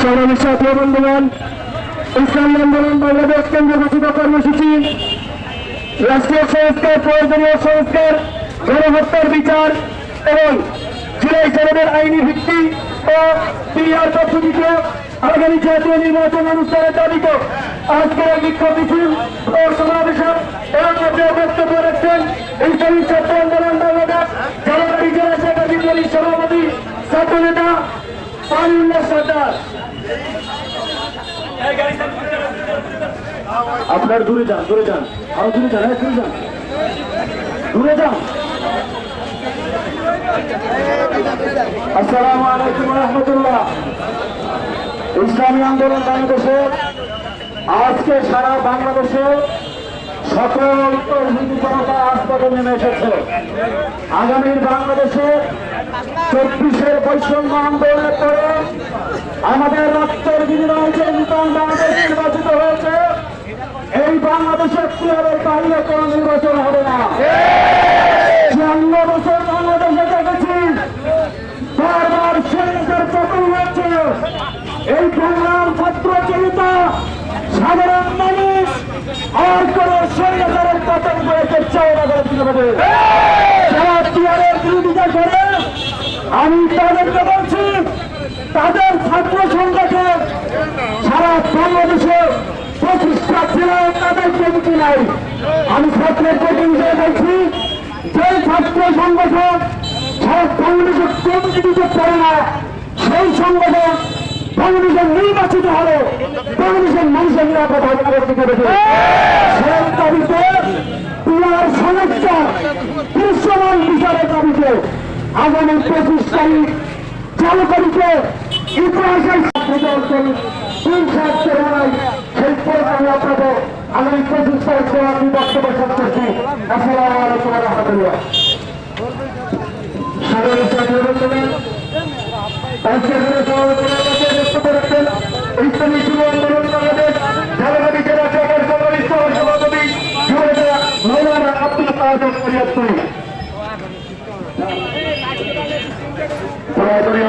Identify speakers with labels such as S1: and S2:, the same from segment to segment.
S1: সংগ্রামী সাথী বন্ধুগণ, ইসলাম আন্দোলন বাংলাদেশ কেন্দ্র ঘোষিত কর্মসূচি, রাষ্ট্রীয় সংস্কার, প্রয়োজনীয় সংস্কার, গণহত্যার বিচার এবং জুলাই আইনি ভিত্তি ও পিআর পদ্ধতিতে আগামী জাতীয় নির্বাচন অনুষ্ঠানের দাবিতে আজকের বিক্ষোভ মিছিল ও সমাবেশে মধ্যে বক্তব্য রাখছেন ইসলামী ছাত্র আন্দোলন বাংলাদেশ জেলা শাখা সভাপতি ছাত্র নেতা পানিউল্লাহ সর্দার আপনার দূরে যান দূরে যান। আরও দূরে যান হ্যাঁ, দূরে যান। দূরে যান। আসসালামু আলাইকুম রহমতুল্লাহ। ইসলামী আন্দোলন বাংলাদেশে আজকে সারা বাংলাদেশে সকল তৌহিদি জনতা হাসপাতালে নেমে এসেছে। আগামীর বাংলাদেশে চব্বিশের বৈষম্য আন্দোলনের পরে আমাদের রক্তের বিনিময়ে যে নূতন বাংলাদেশ নির্বাচিত হয়েছে, এই বাংলাদেশের ক্লিয়ারের বাইরে কোনো নির্বাচন হবে না। চুয়ান্ন বছর বাংলাদেশে দেখেছি, বারবার সৈনিকের পতন হয়েছে। এই সংগ্রাম ছাত্র জনতা সাধারণ মানুষ আর কোন সৈনিকের পতন করেছে চায় পারে যারা টিয়ারের বিরোধিতা আমি তাদেরকে বলছি, তাদের ছাত্র সংগঠন সারা বাংলাদেশে প্রতিষ্ঠা জেলায় তাদের কমিটি নাই। আমি ছাত্রের প্রতিনিধি বলছি যে ছাত্র সংগঠন সারা বাংলাদেশের কমিটি দিতে পারে না, সেই সংগঠন বাংলাদেশের নির্বাচিত হলে বাংলাদেশের মানুষের নিরাপদ করেছে সেই দাবিতে পিয়ার সমস্যা দৃশ্যমান বিচারের দাবিতে আগামী পঁচিশ তারিখ চালু করেছে ইতিহাসের তিন সাহায্যের লড়াই সেই প্রোগ্রামে আপনাদের আগামী পঁচিশ তারিখে আমি বক্তব্য শেষ বন্ধুগণ, আজকের দিনে সমালোচনার কাছে বক্তব্য রাখছেন ইসলামী যুব আন্দোলন বাংলাদেশ ঝালকাঠি জেলা শাখার সভাপতি সহ সভাপতি যুবনেতা মৌলানা আব্দুল কাদের ফরিয়াদপুরি প্রয়োজনীয়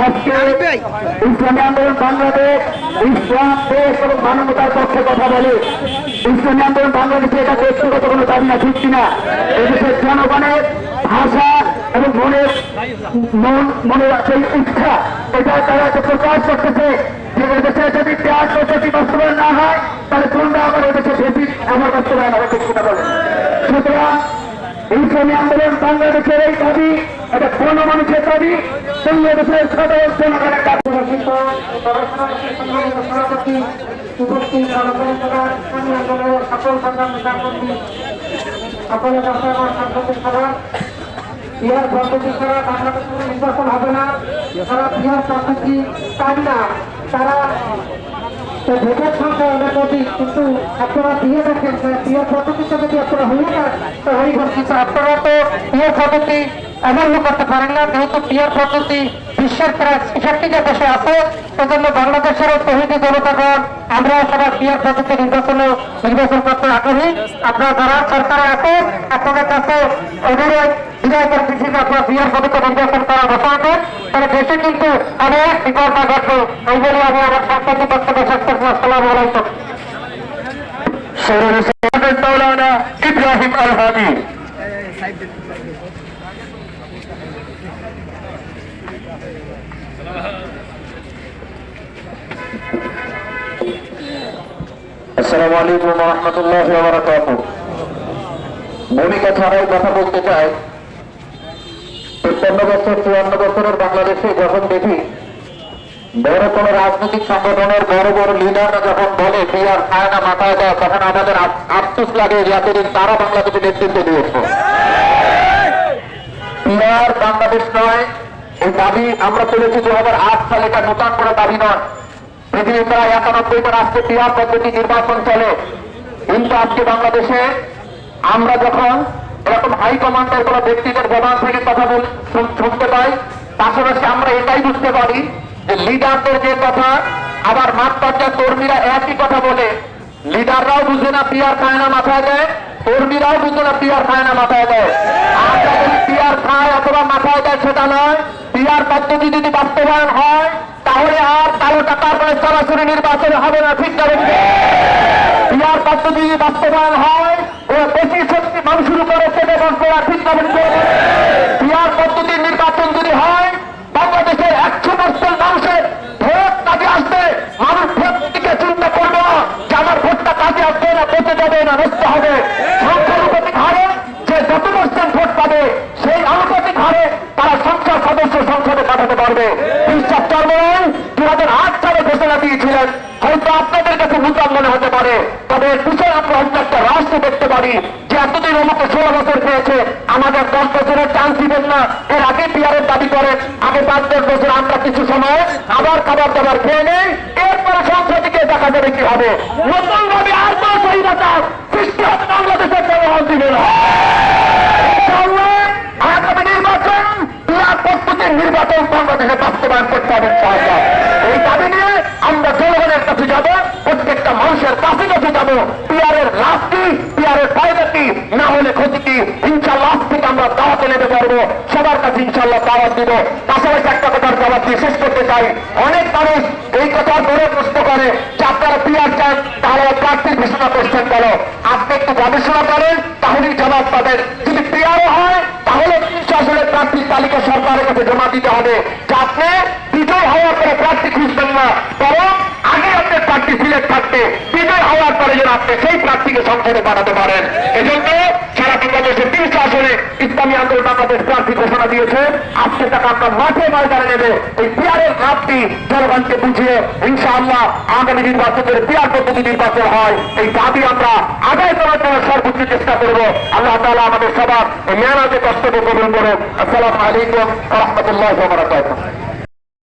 S1: আজকে ইসলামী বাংলাদেশ, ইসলাম, দেশ এবং মানবতার পক্ষে কথা বলে। ইসলামী আন্দোলন বাংলাদেশে এটা ব্যক্তিগত কোনো দাবি না, ঠিক কিনা? এদেশের জনগণের ভাষা এবং মনের, মন, মনের সেই ইচ্ছা, এটা তারা প্রকাশ করতেছে যে এদেশে যদি পেঁয়াজ পদ্ধতি বাস্তবায়ন না হয়, তাহলে তোমরা আবার এদেশে বেশি আমার বাস্তবায়ন হবে, ঠিক সুতরাং ইসলামী আন্দোলন বাংলাদেশের এই দাবি, এটা কোন মানুষের দাবি বাংলাদেশের সাধারণ জনগণের গবেষণা সভাপতি উপস্থিত সকল সংগ্রাম নেতাকর্মী সকলে দর্শক সাংস্কৃতিক সভা বিহার পদ্ধতি ছাড়া বাংলাদেশ কোনো নির্বাচন হবে না। তারা বিহার পদ্ধতি চান না, তারা ভোটের সংখ্যা অনেক অধিক, কিন্তু আপনারা দিয়ে দেখেন যে পদ্ধতিতে যদি তো হয়ে পদ্ধতি অমান্য করতে পারেন না, যেহেতু বিয়ের পদ্ধতি বিশ্বের প্রায় ছেষট্টিটা দেশে আছে সেজন্য বাংলাদেশেরও তহিদি জনতাগণ আমরা সবাই বিয়ের পদ্ধতি নির্বাচনে নির্বাচন করতে আগ্রহী। আপনারা যারা সরকারে আছে আপনাদের কাছে অনুরোধ আপনারা বিয়ের পদ্ধতি নির্বাচন করা বসাবেন তাহলে দেশে কিন্তু অনেক ঘটবে, এই বলে আমি আমার সাংবাদিক বক্তব্য শেষ করছি। আলাইকুম। ইব্রাহিম আল হাদি আসসালামু আলাইকুম রহমতুল্লাহ ভূমিকা ছাড়াই কথা বলতে চাই। তেপ্পান্ন বছর চুয়ান্ন বছরের বাংলাদেশে যখন দেখি বড় কোন রাজনৈতিক সংগঠনের বড় বড় লিডাররা যখন বলে বিয়ার খায় না মাথায় দেয় তখন আমাদের আফ- আফসোস লাগে এতদিন তারা বাংলাদেশে নেতৃত্ব দিয়েছে। বিহার বাংলাদেশ নয় এই দাবি আমরা তুলেছি দু হাজার আট সালে, এটা নতুন করে দাবি নয়। পৃথিবীর প্রায় একানব্বইটা রাষ্ট্রে বিহার পদ্ধতি নির্বাচন চলে।
S2: কিন্তু আজকে বাংলাদেশে আমরা যখন এরকম হাই কমান্ডের কোন ব্যক্তিদের জবান থেকে কথা শুনতে পাই পাশাপাশি আমরা এটাই বুঝতে পারি যে লিডারদের যে কথা, আবার মাঠ পর্যায়ে কর্মীরা একই কথা বলে। লিডাররাও বুঝে না পিয়ার খায় না মাথায় দেয়, কর্মীরাও বুঝে না পিয়ার খায় না মাথায় দেয়। আর বলি পিয়ার খায় অথবা মাথায় দেয় সেটা নয় পিয়ার পদ্ধতি যদি বাস্তবায়ন হয় তাহলে আর কালো মানে নির্বাচন হবে না, ঠিক না পদ্ধতি যদি বাস্তবায়ন হয় নির্বাচন কাজে না যাবে না হবে। ভোট সেই আনুপাতিক হারে তারা সংসদ সদস্য সংসদে পাঠাতে পারবে। বিশ্বাস চর্মরায় দু হাজার আট ঘোষণা দিয়েছিলেন। হয়তো আপনাদের কাছে ভূতান মনে হতে পারে, তবে পিছনে আমরা হয়তো একটা রাষ্ট্র দেখতে পারি যে এতদিন আমাকে ষোলো বছর পেয়েছে। আমাদের দশ বছরের চান্স দিবেন না। এর আগে পিয়ারের দাবি করেন, আগে পাঁচ, দশ বছর, আমরা কিছু সময় আবার খাবার দাবার খেয়ে নেই। এরপরে সংসদকে দেখা যাবে কি হবে। নতুন ভাবে আর কোনো সহিদাতা সৃষ্টি হবে বাংলাদেশের জনগণ দিবে না ইনশাআল্লাহ আগামী নির্বাচন পিয়ার পদ্ধতির নির্বাচন বাংলাদেশে বাস্তবায়ন করতে হবে এই দাবি নিয়ে আমরা জনগণের কাছে যাব, প্রত্যেকটা মানুষের কাছে কাছে যাব পিয়ারের লাভ কি পিয়ারের ফায়দা কি না হলে ক্ষতি কি? ইনশাল্লাহ থেকে আমরা দাওয়াতে নেমে পারব। সবার কাছে ইনশাল্লাহ দাওয়াত দিব। পাশাপাশি একটা কথার জবাব দিয়ে শেষ করতে চাই। অনেক মানুষ এই কথা ধরে প্রশ্ন করে যে আপনারা পিয়ার চান, তাহলে প্রার্থীর ঘোষণা করছেন কেন? আপনি একটু গবেষণা করেন তাহলেই জবাব পাবেন যদি পিয়ারও হয় তাহলে তিনশো আসলে প্রার্থীর তালিকা সরকারের কাছে জমা দিতে হবে। যাতে বিজয় হওয়ার পরে প্রার্থী খুঁজবেন না। বরং প্রার্থী সিলেক্ট থাকতে বিজয় হওয়ার পরে যেন আপনি সেই প্রার্থীকে সংসদে পাঠাতে পারেন। এজন্য সারা বাংলাদেশের তিনশো আসনে ইসলামী আন্দোলন বাংলাদেশ প্রার্থী ঘোষণা দিয়েছে। আজকে টাকা আমরা মাঠে ময়দানে নেবে। এই পিয়ারের লাভটি জনগণকে বুঝিয়ে ইনশাআল্লাহ আগামী নির্বাচনের পিয়ার পদ্ধতি নির্বাচন হয়। এই দাবি আমরা আদায় করার জন্য সর্বোচ্চ চেষ্টা করব। আল্লাহ তাআলা আমাদের সবার মেয়ারাজে কর্তব্য কবুল করুন। আসসালামু আলাইকুম রহমতুল্লাহ বারাকাতুহু।